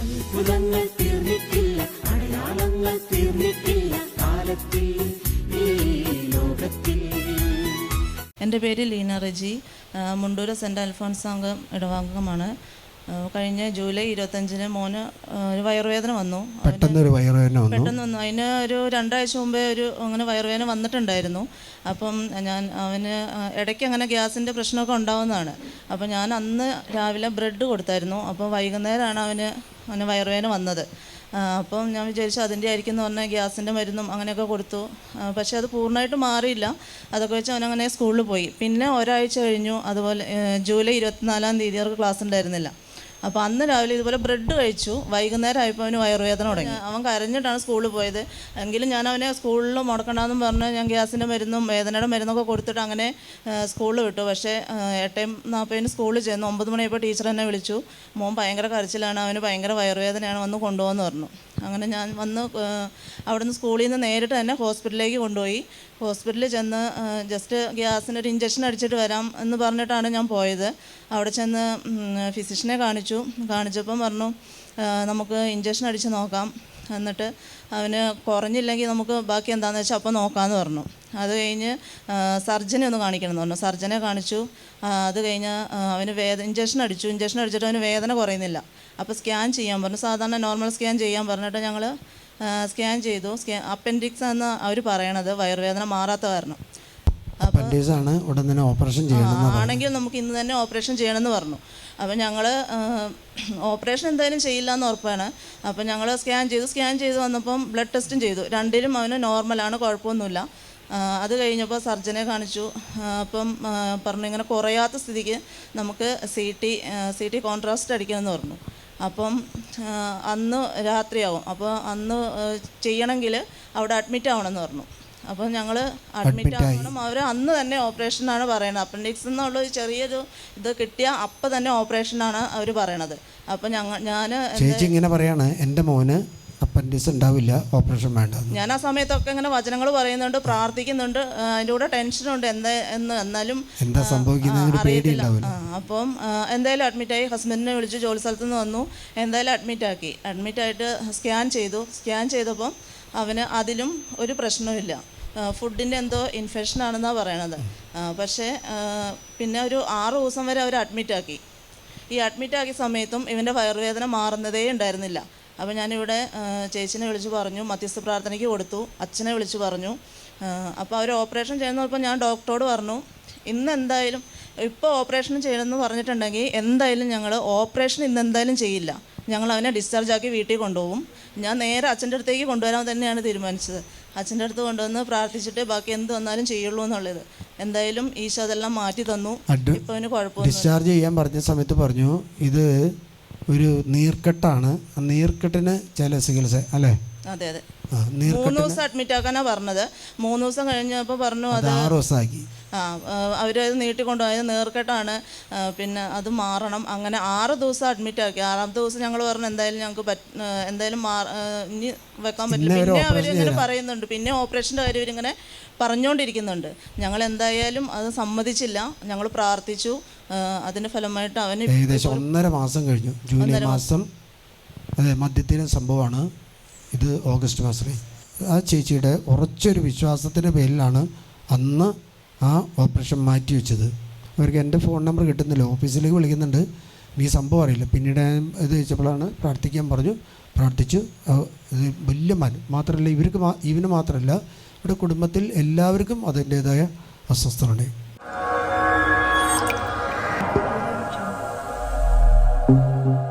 അത്ഭുതങ്ങൾ തീർന്നിട്ടില്ല അടയാളങ്ങൾ തീർന്നിട്ടില്ല കാലത്തിൽ ഈ ലോകത്തിൽ. എന്റെ പേര് ലീന റെജി. മുണ്ടൂര് സെന്റ് അൽഫോൺസ് അംഗം ഇടവാംഗമാണ്. കഴിഞ്ഞ ജൂലൈ ഇരുപത്തഞ്ചിന് മോന് ഒരു വയറുവേദന വന്നു. പെട്ടെന്നൊരു വയറുവേദന വന്നു. പെട്ടെന്ന് വന്നു. അതിന് ഒരു രണ്ടാഴ്ച മുമ്പേ ഒരു അങ്ങനെ വയറുവേദന വന്നിട്ടുണ്ടായിരുന്നു. അപ്പം ഞാൻ അവന് ഇടയ്ക്ക് അങ്ങനെ ഗ്യാസിന്റെ പ്രശ്നമൊക്കെ ഉണ്ടാവുന്നതാണ്. അപ്പം ഞാൻ അന്ന് രാവിലെ ബ്രെഡ് കൊടുത്തായിരുന്നു. അപ്പോൾ വൈകുന്നേരമാണ് അവന് അവന് വയറുവേദന വന്നത്. അപ്പം ഞാൻ വിചാരിച്ചു അതിന്റെ ആയിരിക്കും എന്ന് പറഞ്ഞാൽ ഗ്യാസിന്റെ മരുന്നും അങ്ങനെയൊക്കെ കൊടുത്തു. പക്ഷേ അത് പൂർണമായിട്ട് മാറിയില്ല. അതൊക്കെ വെച്ച് അവനങ്ങനെ സ്കൂളിൽ പോയി. പിന്നെ ഒരാഴ്ച കഴിഞ്ഞു. അതുപോലെ ജൂലൈ ഇരുപത്തിനാലാം തീയതി അവർക്ക് ക്ലാസ് ഉണ്ടായിരുന്നില്ല. അപ്പോൾ അന്ന് രാവിലെ ഇതുപോലെ ബ്രെഡ് കഴിച്ചു. വൈകുന്നേരം ആയപ്പോൾ അവന് വയറുവേദന തുടങ്ങി. അവൻ കരഞ്ഞിട്ടാണ് സ്കൂളിൽ പോയത്. എങ്കിലും ഞാൻ അവനെ സ്കൂളിൽ മുടക്കണ്ടെന്നും പറഞ്ഞ് ഞാൻ ഗ്യാസിന്റെ മരുന്നും വേദനയുടെ മരുന്നൊക്കെ കൊടുത്തിട്ട് അങ്ങനെ സ്കൂളിൽ വിട്ടു. പക്ഷേ എട്ടേം നാൽപ്പതിന് സ്കൂളിൽ ചെന്നു ഒമ്പത് മണിയായപ്പോൾ ടീച്ചർ എന്നെ വിളിച്ചു. മോൻ ഭയങ്കര കരച്ചിലാണ്. അവന് ഭയങ്കര വയറുവേദനയാണ്. വന്ന് കൊണ്ടുപോകുമെന്ന് പറഞ്ഞു. അങ്ങനെ ഞാൻ വന്ന് അവിടുന്ന് സ്കൂളിൽ നിന്ന് നേരിട്ട് തന്നെ ഹോസ്പിറ്റലിലേക്ക് കൊണ്ടുപോയി. ഹോസ്പിറ്റലിൽ ചെന്ന് ജസ്റ്റ് ഗ്യാസിന് ഒരു ഇഞ്ചക്ഷൻ അടിച്ചിട്ട് വരാം എന്ന് പറഞ്ഞിട്ടാണ് ഞാൻ പോയത്. അവിടെ ചെന്ന് ഫിസിഷ്യനെ കാണിച്ചു. കാണിച്ചപ്പം പറഞ്ഞു നമുക്ക് ഇഞ്ചക്ഷൻ അടിച്ച് നോക്കാം. എന്നിട്ട് അവന് കുറഞ്ഞില്ലെങ്കിൽ നമുക്ക് ബാക്കി എന്താണെന്ന് വെച്ചാൽ അപ്പോൾ നോക്കാമെന്ന് പറഞ്ഞു. അത് കഴിഞ്ഞ് സർജനെ ഒന്ന് കാണിക്കണം എന്ന് പറഞ്ഞു. സർജനെ കാണിച്ചു. അത് കഴിഞ്ഞ് അവന് വേദ ഇഞ്ചക്ഷൻ അടിച്ചു. ഇഞ്ചക്ഷൻ അടിച്ചിട്ട് അവന് വേദന കുറയുന്നില്ല. അപ്പോൾ സ്കാൻ ചെയ്യാൻ പറഞ്ഞു. സാധാരണ നോർമൽ സ്കാൻ ചെയ്യാൻ പറഞ്ഞിട്ട് ഞങ്ങൾ സ്കാൻ ചെയ്തു. സ്കാൻ അപ്പൻഡിക്സ് എന്ന് അവർ പറയണത് വയറുവേദന മാറാത്ത കാരണം. അപ്പൻഡീസ് ആണ് ഉടൻ തന്നെ ഓപ്പറേഷൻ ചെയ്യണം ആണെങ്കിൽ നമുക്ക് ഇന്ന് തന്നെ ഓപ്പറേഷൻ ചെയ്യണമെന്ന് പറഞ്ഞു. അപ്പം ഞങ്ങൾ ഓപ്പറേഷൻ എന്തായാലും ചെയ്യില്ല എന്ന് ഉറപ്പാണ്. അപ്പം ഞങ്ങൾ സ്കാൻ ചെയ്തു സ്കാൻ ചെയ്ത് വന്നപ്പം ബ്ലഡ് ടെസ്റ്റും ചെയ്തു. രണ്ടിലും അവന് നോർമലാണ് കുഴപ്പമൊന്നുമില്ല. അത് കഴിഞ്ഞപ്പോൾ സർജനെ കാണിച്ചു. അപ്പം പറഞ്ഞു ഇങ്ങനെ കുറയാത്ത സ്ഥിതിക്ക് നമുക്ക് C T C T contrast അടിക്കണമെന്ന് പറഞ്ഞു. അപ്പം അന്ന് രാത്രിയാവും. അപ്പോൾ അന്ന് ചെയ്യണമെങ്കിൽ അവിടെ അഡ്മിറ്റ് ആവണമെന്ന് പറഞ്ഞു. അപ്പോൾ ഞങ്ങൾ അഡ്മിറ്റ് ആവണം. അവർ അന്ന് തന്നെ ഓപ്പറേഷനാണ് പറയുന്നത് അപ്പൻഡിക്സ് എന്നുള്ള ഒരു ചെറിയൊരു ഇത് കിട്ടിയ അപ്പം തന്നെ ഓപ്പറേഷനാണ് അവർ പറയണത്. അപ്പം ഞങ്ങൾ ഞാൻ ചേച്ചി ഇങ്ങനെ പറയാണ് എന്റെ മോന് അപ്പൻഡിക്സ് ഉണ്ടാവില്ല ഓപ്പറേഷൻ വേണ്ട ഞാൻ ആ സമയത്തൊക്കെ ഇങ്ങനെ വചനങ്ങൾ പറയുന്നുണ്ട് പ്രാർത്ഥിക്കുന്നുണ്ട്. അതിന്റെ കൂടെ ടെൻഷനുണ്ട് എന്താ എന്ന് എന്നാലും എന്താ അറിയത്തില്ല. അപ്പം എന്തായാലും അഡ്മിറ്റായി ഹസ്ബൻഡിനെ വിളിച്ച് ജോലി സ്ഥലത്ത് നിന്ന് വന്നു. എന്തായാലും അഡ്മിറ്റാക്കി അഡ്മിറ്റായിട്ട് സ്കാൻ ചെയ്തു. സ്കാൻ ചെയ്തപ്പം അവന് അതിലും ഒരു പ്രശ്നവുമില്ല. ഫുഡിന്റെ എന്തോ ഇൻഫെക്ഷൻ ആണെന്നാണ് പറയണത്. പക്ഷേ പിന്നെ ഒരു ആറ് ദിവസം വരെ അവർ അഡ്മിറ്റാക്കി ഈ അഡ്മിറ്റാക്കിയ സമയത്തും ഇവന്റെ വയറുവേദന മാറുന്നതേ ഉണ്ടായിരുന്നില്ല. അപ്പോൾ ഞാനിവിടെ ചേച്ചിനെ വിളിച്ച് പറഞ്ഞു മധ്യസ്ഥ പ്രാർത്ഥനയ്ക്ക് കൊടുത്തു അച്ഛനെ വിളിച്ച് പറഞ്ഞു. അപ്പോൾ അവർ ഓപ്പറേഷൻ ചെയ്യുന്നപ്പോൾ ഞാൻ ഡോക്ടറോട് പറഞ്ഞു ഇന്ന് എന്തായാലും ഇപ്പോൾ ഓപ്പറേഷൻ ചെയ്യണമെന്ന് പറഞ്ഞിട്ടുണ്ടെങ്കിൽ എന്തായാലും ഞങ്ങൾ ഓപ്പറേഷൻ ഇന്ന് എന്തായാലും ചെയ്യില്ല. ഞങ്ങൾ അവനെ ഡിസ്ചാർജ് ആക്കി വീട്ടിൽ കൊണ്ടുപോകും. ഞാൻ നേരെ അച്ഛന്റെ അടുത്തേക്ക് കൊണ്ടുവരാൻ തന്നെയാണ് തീരുമാനിച്ചത്. അച്ഛന്റെ അടുത്ത് കൊണ്ടുവന്ന് പ്രാർത്ഥിച്ചിട്ട് ബാക്കി എന്ത് വന്നാലും ചെയ്യുള്ളൂ എന്നുള്ളത്. എന്തായാലും ഈശോ അതെല്ലാം മാറ്റി തന്നു. ഇപ്പോൾ അവന് കുഴപ്പമില്ല ഡിസ്ചാർജ് ചെയ്യാൻ പറഞ്ഞ സമയത്ത് പറഞ്ഞു ഇത് ഒരു നീർക്കെട്ടാണ്. ആ നീർക്കെട്ടിന് ചില ചികിത്സ അല്ലേ? അതെ അതെ. മൂന്ന് ദിവസം അഡ്മിറ്റ് ആക്കാനാ പറഞ്ഞത്. മൂന്ന് ദിവസം കഴിഞ്ഞപ്പോൾ പറഞ്ഞു അത് ആറ് ദിവസമാക്കി. ആ അവരത് നീട്ടിക്കൊണ്ടുപോയത് നേർക്കെട്ടാണ്. പിന്നെ അത് മാറണം. അങ്ങനെ ആറ് ദിവസം അഡ്മിറ്റ് ആക്കി. ആറാം ദിവസം ഞങ്ങൾ പറഞ്ഞു എന്തായാലും ഞങ്ങൾക്ക് പറ്റ എന്തായാലും മാ ഇനി വെക്കാൻ പറ്റില്ല. പിന്നെ അവർ പിന്നെ അവർ ഇങ്ങനെ പറയുന്നുണ്ട്. പിന്നെ ഓപ്പറേഷന്റെ കാര്യം ഇവരിങ്ങനെ പറഞ്ഞുകൊണ്ടിരിക്കുന്നുണ്ട് ഞങ്ങൾ എന്തായാലും അത് സമ്മതിച്ചില്ല. ഞങ്ങൾ പ്രാർത്ഥിച്ചു. അതിന്റെ അതിന്റെ ഫലമായിട്ട് അവന് ഏകദേശം ഒന്നര മാസം കഴിഞ്ഞു. ജൂലൈ മാസം. അതെ മധ്യത്തിലെ സംഭവമാണ്. ഇത് ഓഗസ്റ്റ് മാസമേ ആ ചേച്ചിയുടെ ഉറച്ചൊരു വിശ്വാസത്തിന്റെ പേരിലാണ് അന്ന് ആ ഓപ്പറേഷൻ മാറ്റി വെച്ചത്. അവർക്ക് എന്റെ ഫോൺ നമ്പർ കിട്ടുന്നില്ല. ഓഫീസിലേക്ക് വിളിക്കുന്നുണ്ട്. ഈ സംഭവം അറിയില്ല. പിന്നീട് ഇത് വെച്ചപ്പോഴാണ് പ്രാർത്ഥിക്കാൻ പറഞ്ഞു. പ്രാർത്ഥിച്ചു. ഇത് വലിയ മാൻ മാത്രമല്ല ഇവർക്ക് ഇവന് മാത്രമല്ല ഇവിടെ കുടുംബത്തിൽ എല്ലാവർക്കും അതിന്റേതായ അസ്വസ്ഥതയുണ്ട്. thank you